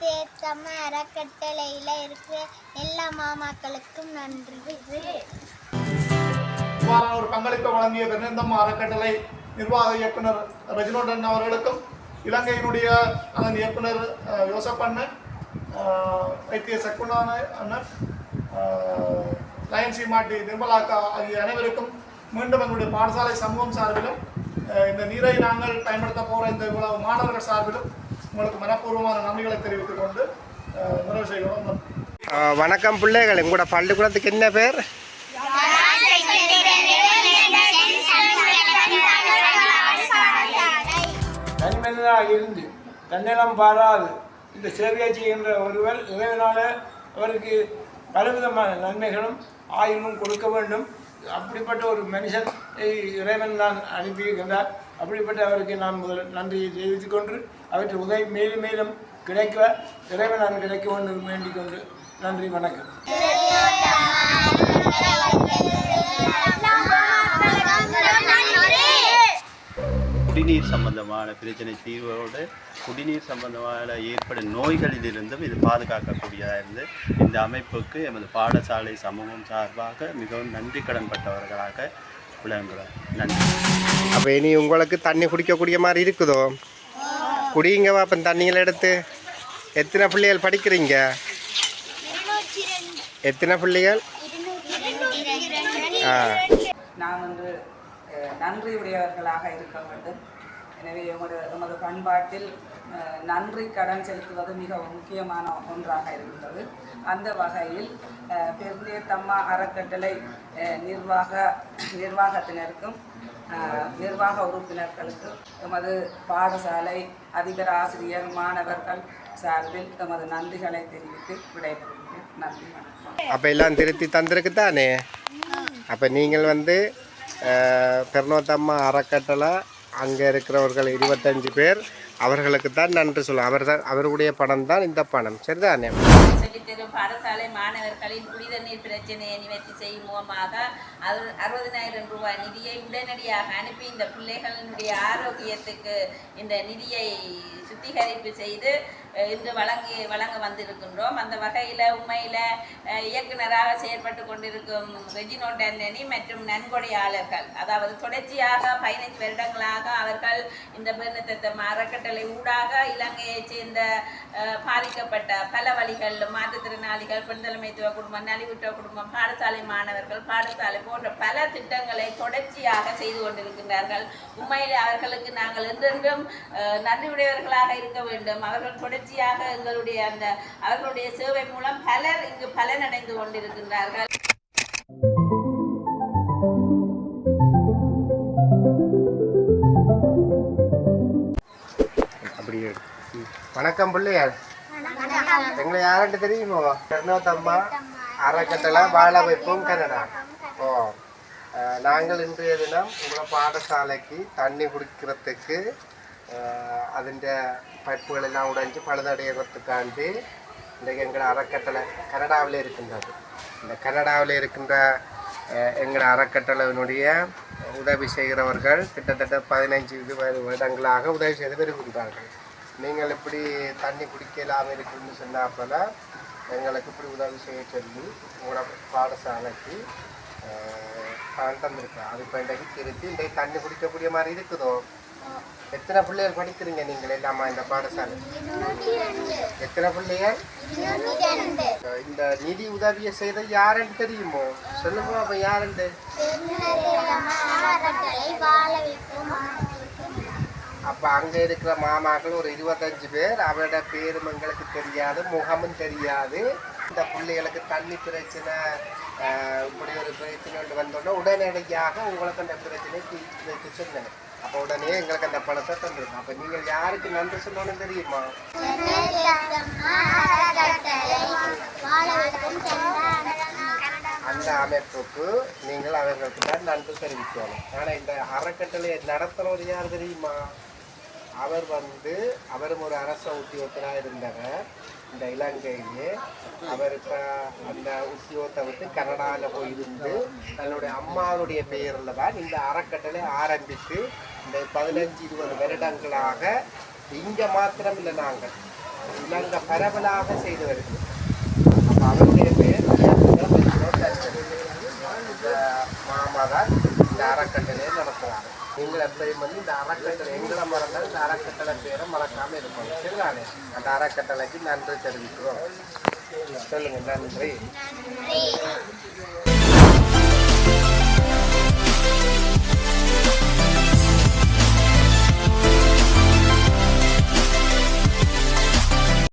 தேத்தம்ம அறக்கட்டளையில் இருக்கிற எல்லா மாமாக்களுக்கும் நன்றி. இவ்வாறான ஒரு பங்களிப்பை வழங்கிய பெருந்தம் அறக்கட்டளை நிர்வாக இயக்குனர் ரஜினோடன் அவர்களுக்கும் இலங்கையினுடைய அதன் இயக்குனர் யோசப் அண்ணன் வைத்திய சக்குனான அண்ணன் அஹ், லயன் சீமாட்டி நிர்மலாக்கா ஆகிய அனைவருக்கும் மீண்டும் எங்களுடைய பாடசாலை சமூகம் சார்பிலும் இந்த நீரை நாங்கள் பயன்படுத்த போகிற இந்த இவ்வளவு மாணவர்கள் சார்பிலும் உங்களுக்கு மனப்பூர்வமான நன்றிகளை தெரிவித்துக் கொண்டு நிறைவு செய்கிறோம். வணக்கம் பிள்ளைகள். உங்களோட பள்ளிக்கூடத்துக்கு என்ன பேர்? தனிமனிதனாக இருந்து தன்னிலம் பாராது இந்த சேவையை செய்கின்ற ஒருவர் இறைவனால அவருக்கு பலவிதமான நன்மைகளும் ஆயுளும் கொடுக்க வேண்டும். அப்படிப்பட்ட ஒரு மனுஷன் இறைவன் நான் அனுப்பியிருக்கின்றார். அப்படிப்பட்ட அவருக்கு நான் முதல் நன்றியை தெரிவித்துக் கொண்டு அவற்றை உதவி மேலும் மேலும் கிடைக்க இறைவன் நான் கிடைக்க வேண்டும் வேண்டிக் கொண்டு நன்றி வணக்கம். குடிநீர் சம்பந்தமான பிரச்சனை தீர்வோடு குடிநீர் சம்பந்தமான ஏற்படும் நோய்களிலிருந்தும் இது பாதுகாக்கக்கூடியதாக இருந்து இந்த அமைப்புக்கு எமது பாடசாலை சமூகம் சார்பாக மிகவும் நன்றி கடன்பட்டவர்களாக விளங்குகிறோம் நன்றி. அப்போ இனி உங்களுக்கு தண்ணி குடிக்கக்கூடிய மாதிரி இருக்குதோ? குடிங்க அப்போ தண்ணிகளை எடுத்து. எத்தனை பிள்ளைகள் படிக்கிறீங்க? எத்தனை பிள்ளைகள்? ஆ. நாம் வந்து நன்றியுடையவர்களாக இருக்க வேண்டும். எனவே எமது எமது பண்பாட்டில் நன்றி கடன் செலுத்துவது மிகவும் முக்கியமான ஒன்றாக இருக்கின்றது அந்த வகையில் அஹ், பெருந்தேத்தம்மா அறக்கட்டளை நிர்வாக நிர்வாகத்தினருக்கும் நிர்வாக உறுப்பினர்களுக்கு எமது பாடசாலை அதிபர் ஆசிரியர் மாணவர்கள் சார்பில் எமது நன்றிகளை தெரிவித்து விடைபெறுகிறேன். நன்றி வணக்கம். அப்போ எல்லாம் திருத்தி தந்திருக்கு தானே அப்போ நீங்கள் வந்து அஹ், பெருநோத்தம்மா அறக்கட்டளை அங்கே இருக்கிறவர்கள் இருபத்தஞ்சு பேர் அவர்களுக்கு தான் நன்றி சொல்லும் அவர் தான் அவருடைய பணம் தான் இந்த பணம். சரிதானே சொல்லித்தரும் பாடசாலை மாணவர்களின் புனித நீர் பிரச்சனையை நிவர்த்தி செய்யும் மூலமாக அறு- அறுபதினாயிரம் ரூபாய் நிதியை உடனடியாக அனுப்பி இந்த பிள்ளைகளினுடைய ஆரோக்கியத்துக்கு இந்த நிதியை சுத்திகரிப்பு செய்து இன்று வழங்கி வழங்க வந்திருக்கின்றோம். அந்த வகையில் உண்மையில் இயக்குனராக செயற்பட்டு கொண்டிருக்கும் ரெஜினோட் ஆண்டனி மற்றும் நன்கொடையாளர்கள் அதாவது தொடர்ச்சியாக பதினைந்து வருடங்களாக அவர்கள் இந்த பெருநத்தத்தை அறக்கட்டளை ஊடாக இலங்கையைச் சேர்ந்த பாதிக்கப்பட்ட பல வழிகளில் மாற்றுத்திறனாளிகள் பெண் தலைமைத்துவ குடும்பம் நலிவுற்ற குடும்பம் பாடசாலை மாணவர்கள் பாடசாலை போன்ற பல திட்டங்களை தொடர்ச்சியாக செய்து கொண்டிருக்கின்றார்கள். உண்மையிலே அவர்களுக்கு நாங்கள் என்றென்றும் நன்றியுடையவர்களாக இருக்க வேண்டும். அவர்கள் தொடர்ச்சியாக எங்களுடைய அந்த அவர்களுடைய சேவை மூலம் பலர் இங்கு பலனடைந்து கொண்டிருக்கின்றார்கள். அப்படியே. வணக்கம் பிள்ளையார். எங்களை யாருன்னு தெரியுமோ? கருணாத்தம்மா அறக்கட்டளை வாழ வைப்போம் கனடா. ஓ. நாங்கள் இன்றைய தினம் உங்களை பாடசாலைக்கு தண்ணி குடிக்கிறதுக்கு அதிൻ്റെ பைப்புகள் எல்லாம் உடைஞ்சு பழுதடைகிறதுக்காண்டி இன்றைக்கு எங்கள் அறக்கட்டளை கனடாவில் இருக்கின்றது இந்த கனடாவில் இருக்கின்ற எங்கள் அறக்கட்டளையினுடைய உதவி செய்கிறவர்கள் கிட்டத்தட்ட பதினைஞ்சு இது வருடங்களாக உதவி செய்து வருகின்றார்கள் நீங்கள் இப்படி தண்ணி குடிக்கலாம் இருக்குன்னு சொன்னால் போல எங்களுக்கு இப்படி உதவி செய்ய சொல்லி உங்களோட பாடசாலைக்கு அஹ், பணம் தந்திருக்கேன் அது இப்போ இன்றைக்கு திருத்தி இன்றைக்கு தண்ணி குடிக்கக்கூடிய மாதிரி இருக்குதோ எத்தனை பிள்ளைகள் படிக்கிறீங்க நீங்கள் எல்லாமா இந்த பாடசாலை? எத்தனை பிள்ளைகள்? இந்த நிதி உதவியை செய்த யாருன்னு தெரியுமோ? சொல்லுங்க அப்ப யாருண்டு? அப்ப அங்க இருக்கிற மாமாக்கள் ஒரு இருபத்தஞ்சு பேர். அவரோட பேரும் எங்களுக்கு தெரியாது முகமும் தெரியாது. இந்த பிள்ளைகளுக்கு தண்ணி பிரச்சனை ஆஹ், இப்படி ஒரு பிரச்சனை வந்தோடனே உடனடியாக உங்களுக்கு அந்த பிரச்சனை தீர்த்து வைக்க சொன்னேன் அப்போ உடனே எங்களுக்கு அந்த பணத்தை தந்துருக்கும் அப்போ நீங்கள் யாருக்கு நன்றி சொல்லணும்னு தெரியுமா? அந்த அமைப்புக்கு நீங்கள் அவர்களுக்கு தான் நன்றி தெரிவிக்கணும். ஆனால் இந்த அறக்கட்டளை நடத்துறவர் யார் தெரியுமா? அவர் வந்து அவரும் ஒரு அரச உத்தியோகத்தராக இருந்தவர் இந்த இலங்கையிலே. அவருக்கு அந்த உத்தியோகத்தை விட்டு கனடாவில் போயிருந்து தன்னுடைய அம்மாவுடைய பெயரில் தான் இந்த அறக்கட்டளை ஆரம்பித்து இந்த பதினஞ்சு இருபது வருடங்களாக இங்கே மாத்திரம் இல்லை நாங்கள். இலங்கை பரவலாக செய்து வருகிறது அப்போ அவருடைய பெயர் இந்த மாமா தான் இந்த அறக்கட்டளையை நடத்துகிறாங்க எங்களை எப்பயும் பண்ணி இந்த அறக்கட்டளை எங்களை மறந்தால் இந்த அறக்கட்டளை பேரை மறக்காமல் இருப்பாங்க சரிதானே அந்த அறக்கட்டளைக்கு நன்றி தெரிவிக்கிறோம். சொல்லுங்கள் நன்றி.